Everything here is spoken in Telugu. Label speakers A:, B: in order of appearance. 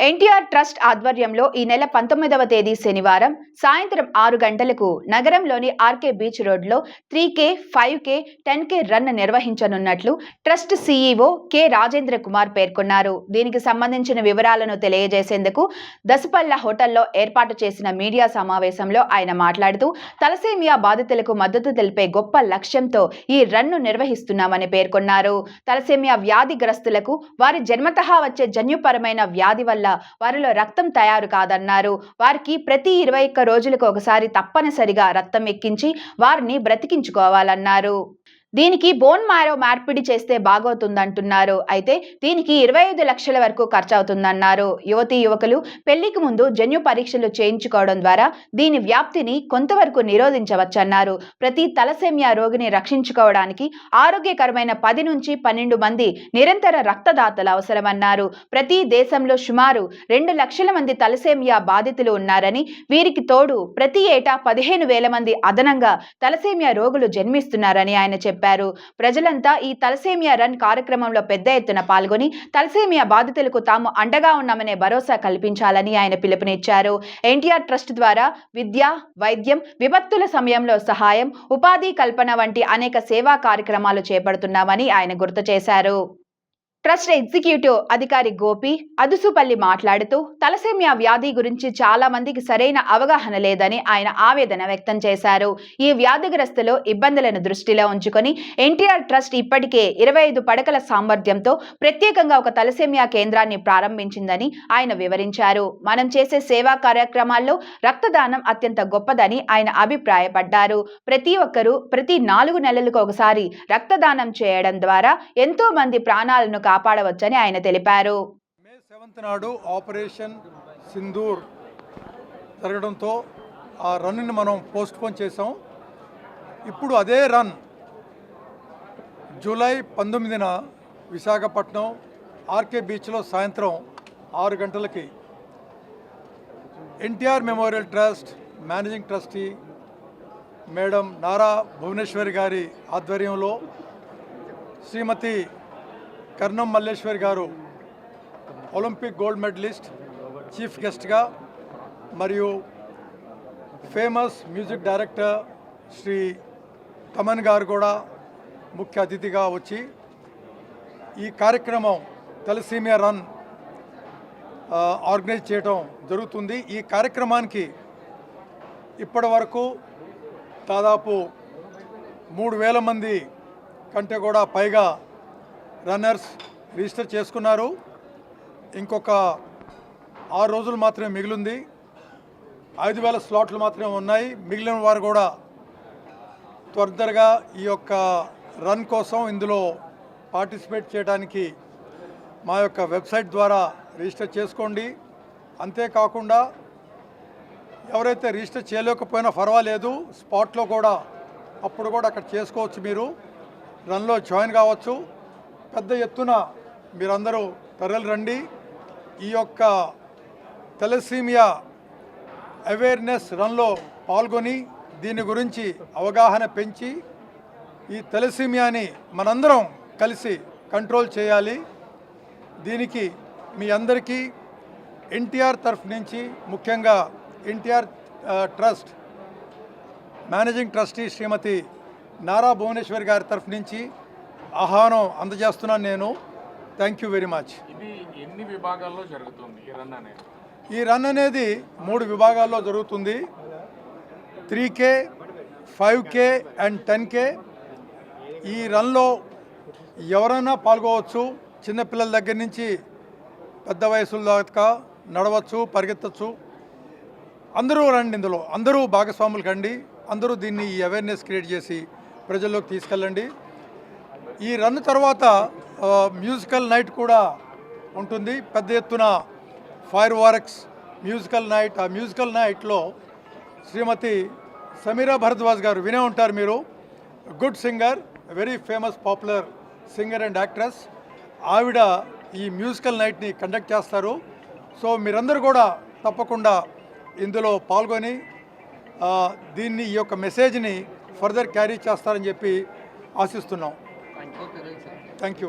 A: ఎన్టీఆర్ ట్రస్ట్ ఆధ్వర్యంలో ఈ నెల పంతొమ్మిదవ తేదీ శనివారం సాయంత్రం ఆరు గంటలకు నగరంలోని ఆర్కే బీచ్ రోడ్లో three K five K ten K run నిర్వహించనున్నట్లు trust CEO K Rajendra Kumar పేర్కొన్నారు. దీనికి సంబంధించిన వివరాలను తెలియజేసేందుకు దసపల్ల హోటల్లో ఏర్పాటు చేసిన మీడియా సమావేశంలో ఆయన మాట్లాడుతూ తలసేమియా బాధితులకు మద్దతు తెలిపే గొప్ప లక్ష్యంతో ఈ రన్ను నిర్వహిస్తున్నామని పేర్కొన్నారు. తలసేమియా వ్యాధిగ్రస్తులకు వారి జన్మతహా వచ్చే జన్యుపరమైన వ్యాధి వల్ల వారిలో రక్తం తయారు కాదన్నారు. వారికి ప్రతి ఇరవై ఒక్క రోజులకు ఒకసారి తప్పనిసరిగా రక్తం ఎక్కించి వారిని బ్రతికించుకోవాలన్నారు. దీనికి బోన్ మారో మార్పిడి చేస్తే బాగవుతుందంటున్నారు. అయితే దీనికి ఇరవై ఐదు లక్షల వరకు ఖర్చు అవుతుందన్నారు యువతీ యువకులు పెళ్ళికి ముందు జన్యు పరీక్షలు చేయించుకోవడం ద్వారా దీని వ్యాప్తిని కొంతవరకు నిరోధించవచ్చన్నారు. ప్రతి తలసేమియా రోగిని రక్షించుకోవడానికి ఆరోగ్యకరమైన పది నుంచి పన్నెండు మంది నిరంతర రక్తదాతలు అవసరమన్నారు. ప్రతి దేశంలో సుమారు రెండు లక్షల మంది తలసేమియా బాధితులు ఉన్నారని వీరికి తోడు ప్రతి ఏటా పదిహేను వేల మంది అదనంగా తలసేమియా రోగులు జన్మిస్తున్నారని ఆయన చెప్పారు. చెప్పారు. ప్రజలంతా ఈ తలసేమియా రన్ కార్యక్రమంలో పెద్ద ఎత్తున పాల్గొని తలసేమియా బాధితులకు తాము అండగా ఉన్నామనే భరోసా కల్పించాలని ఆయన పిలుపునిచ్చారు. ఎన్టీఆర్ ట్రస్ట్ ద్వారా విద్య వైద్యం విపత్తుల సమయంలో సహాయం ఉపాధి కల్పన వంటి అనేక సేవా కార్యక్రమాలు చేపడుతున్నామని ఆయన గుర్తు చేశారు. ట్రస్ట్ ఎగ్జిక్యూటివ్ అధికారి గోపి అదుసుపల్లి మాట్లాడుతూ తలసేమియా వ్యాధి గురించి చాలా మందికి సరైన అవగాహన లేదని ఆయన ఆవేదన వ్యక్తం చేశారు. ఈ వ్యాధిగ్రస్తులు ఇబ్బందులను దృష్టిలో ఉంచుకొని ఎన్టీఆర్ ట్రస్ట్ ఇప్పటికే ఇరవై ఐదు పడకల సామర్థ్యంతో ప్రత్యేకంగా ఒక తలసేమియా కేంద్రాన్ని ప్రారంభించిందని ఆయన వివరించారు. మనం చేసే సేవా కార్యక్రమాల్లో రక్తదానం అత్యంత గొప్పదని ఆయన అభిప్రాయపడ్డారు. ప్రతి ఒక్కరూ ప్రతి నాలుగు నెలలకు ఒకసారి రక్తదానం చేయడం ద్వారా ఎంతో మంది ప్రాణాలను కాపాడవచ్చని ఆయన తెలిపారు.
B: మే సెవెంత్ నాడు ఆపరేషన్ సింధూర్ జరగడంతో ఆ రన్ని మనం పోస్ట్ పోన్ చేసాం ఇప్పుడు అదే రన్ జూలై పంతొమ్మిదిన విశాఖపట్నం ఆర్కే బీచ్లో సాయంత్రం ఆరు గంటలకి NTR memorial trust managing trustee madam Nara Bhuvaneswari గారి ఆధ్వర్యంలో శ్రీమతి కర్ణం మల్లేశ్వరి గారు ఒలింపిక్ గోల్డ్ మెడలిస్ట్ చీఫ్ గెస్ట్గా మరియు famous music director Sri Thaman garu కూడా ముఖ్య అతిథిగా వచ్చి ఈ కార్యక్రమం తలసీమియా రన్ ఆర్గనైజ్ చేయడం జరుగుతుంది. ఈ కార్యక్రమానికి ఇప్పటి వరకు దాదాపు మూడు వేల మంది కంటే కూడా పైగా రన్నర్స్ రిజిస్టర్ చేసుకున్నారు. ఇంకొక ఆరు రోజులు మాత్రమే మిగిలింది. ఐదు వేల స్లాట్లు మాత్రమే ఉన్నాయి. మిగిలిన వారు కూడా త్వరగా ఈ యొక్క రన్ కోసం ఇందులో పార్టిసిపేట్ చేయడానికి మా యొక్క వెబ్సైట్ ద్వారా రిజిస్టర్ చేసుకోండి. అంతేకాకుండా ఎవరైతే రిజిస్టర్ చేయలేకపోయినా పర్వాలేదు. స్పాట్లో కూడా అప్పుడు కూడా అక్కడ చేసుకోవచ్చు మీరు. రన్లో జాయిన్ కావచ్చు. పెద్ద ఎత్తున మీరందరూ తరలి రండి. ఈ యొక్క తెలసీమియా అవేర్నెస్ రన్లో పాల్గొని దీని గురించి అవగాహన పెంచి ఈ తెలసీమియాని మనందరం కలిసి కంట్రోల్ చేయాలి. దీనికి మీ అందరికీ ఎన్టీఆర్ తరఫు నుంచి ముఖ్యంగా NTR trust managing trustee Srimathi Nara Bhuvaneshwar గారి తరఫు నుంచి ఆహ్వానం అందజేస్తున్నాను నేను. థ్యాంక్ యూ వెరీ మచ్
C: ఇది ఎన్ని విభాగాల్లో జరుగుతుంది ఈ రన్ అనేది?
B: ఈ రన్ అనేది మూడు విభాగాల్లో జరుగుతుంది. Three K five K and ten K. ఈ రన్లో ఎవరైనా పాల్గొవచ్చు. చిన్నపిల్లల దగ్గర నుంచి పెద్ద వయసుల దాకా నడవచ్చు పరిగెత్తచ్చు. అందరూ రండి ఇందులో. అందరూ భాగస్వాములు కండి. అందరూ దీన్ని ఈ అవేర్నెస్ క్రియేట్ చేసి ప్రజల్లోకి తీసుకెళ్ళండి. ఈ రన్ తర్వాత మ్యూజికల్ నైట్ కూడా ఉంటుంది. పెద్ద ఎత్తున ఫైర్ వారక్స్ మ్యూజికల్ నైట్ ఆ మ్యూజికల్ నైట్లో శ్రీమతి సమీరా భరద్వాజ్ గారు వినే ఉంటారు మీరు. Good singer very famous popular singer and actress ఆవిడ ఈ మ్యూజికల్ నైట్ని కండక్ట్ చేస్తారు. సో మీరందరూ కూడా తప్పకుండా ఇందులో పాల్గొని దీన్ని ఈ యొక్క మెసేజ్ని ఫర్దర్ క్యారీ చేస్తారని చెప్పి ఆశిస్తున్నాం. Thank you